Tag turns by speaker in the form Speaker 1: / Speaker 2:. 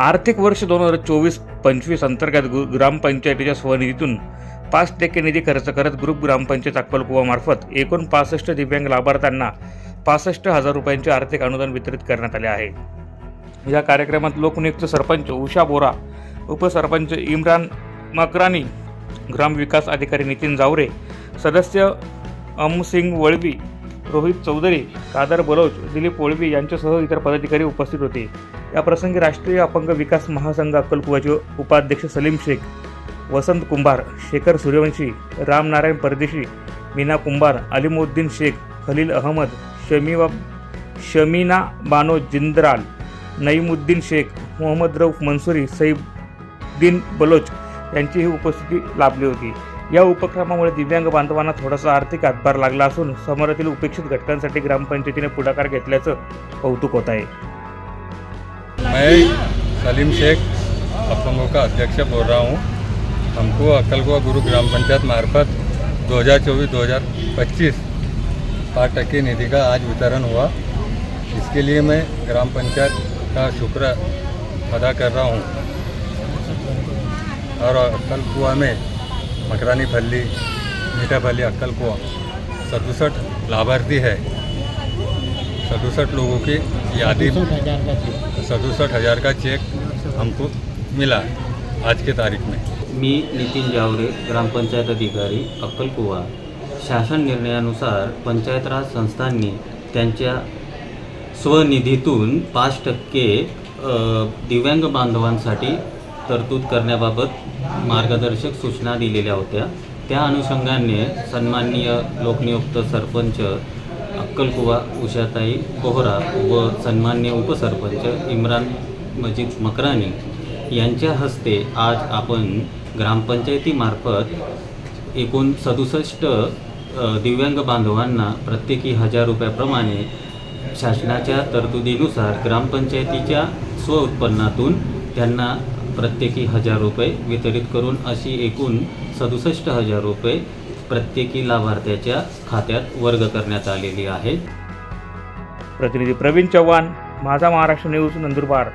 Speaker 1: आर्थिक वर्ष दोन हजार चोवीस पंचवीस अंतर्गत ग्रामपंचायतीच्या स्वनिधीतून पाच टक्के निधी खर्च करत ग्रुप ग्रामपंचायत अक्कलकुवामार्फत एकूण पासष्ट दिव्यांग लाभार्थ्यांना पासष्ट हजार रुपयांचे आर्थिक अनुदान वितरित करण्यात आले आहे. या कार्यक्रमात लोकनियुक्त सरपंच उषा बोरा उपसरपंच इम्रान मकरानी ग्रामविकास अधिकारी नितीन जावरे सदस्य अमसिंग वळवी रोहित चौधरी कादर बलोच दिलीप ओळवी यांच्यासह इतर पदाधिकारी उपस्थित होते. या प्रसंगी राष्ट्रीय अपंग विकास महासंघ अक्कलकुवाचे उपाध्यक्ष सलीम शेख वसंत कुंभार शेखर सूर्यवंशी रामनारायण परदेशी मीना कुंभार अलिमुद्दीन शेख खलील अहमद शमीवा शमीना बानो जिंद्राल नईमुद्दीन शेख मोहम्मद रऊफ मनसुरी सईबद्दीन बलोच यांचीही उपस्थिती लाभली होती. या उपक्रमामुळे दिव्यांग बांधवांना थोडासा आर्थिक हातभार लागला असून समाजातील उपेक्षित घटकांसाठी ग्रामपंचायतीने पुढाकार घेतल्याचं कौतुक होत आहे.
Speaker 2: मैं सलीम शेख अपंगों का अध्यक्ष बोल रहा हूँ। हमको अक्कलकुआ गुरु ग्राम पंचायत मार्फत 2024-2025 पाँच टक्के निधि का आज वितरण हुआ। इसके लिए मैं ग्राम पंचायत का शुक्र अदा कर रहा हूँ। और अक्कलकुआ में मकरानी फल्ली मीठा फल्ली अक्कलकुआ सदसठ लाभार्थी है। सदसठ लोगों की यादी। सदुसठ हज़ार का चेक हमको मिला आज के तारीख में।
Speaker 3: मी नितीन जावरे ग्रामपंचायत अधिकारी अक्कलकुवा। शासन निर्णयानुसार पंचायत राज संस्थांनी त्यांच्या स्वनिधीतून पाच टक्के दिव्यांग बांधवांसाठी तरतूद करण्याबाबत मार्गदर्शक सूचना दिलेल्या होत्या. त्या अनुषंगाने सन्माननीय लोकनियुक्त सरपंच अक्कलकुवा उषाताई कोहरा व सन्मान्य उपसरपंच इम्रान मजीद मकरानी यांच्या हस्ते आज आपण ग्रामपंचायतीमार्फत एकूण सदुसष्ट दिव्यांग बांधवांना प्रत्येकी हजार रुपयाप्रमाणे शासनाच्या तरतुदीनुसार ग्रामपंचायतीच्या स्वउत्पन्नातून त्यांना प्रत्येकी हजार रुपये वितरित करून अशी एकूण सदुसष्ट हजार रुपये प्रत्येकी लाभार्थ्याच्या खात्यात वर्ग करण्यात आलेली आहे.
Speaker 1: प्रतिनिधी प्रवीण चव्हाण माझा महाराष्ट्र न्यूज नंदुरबार.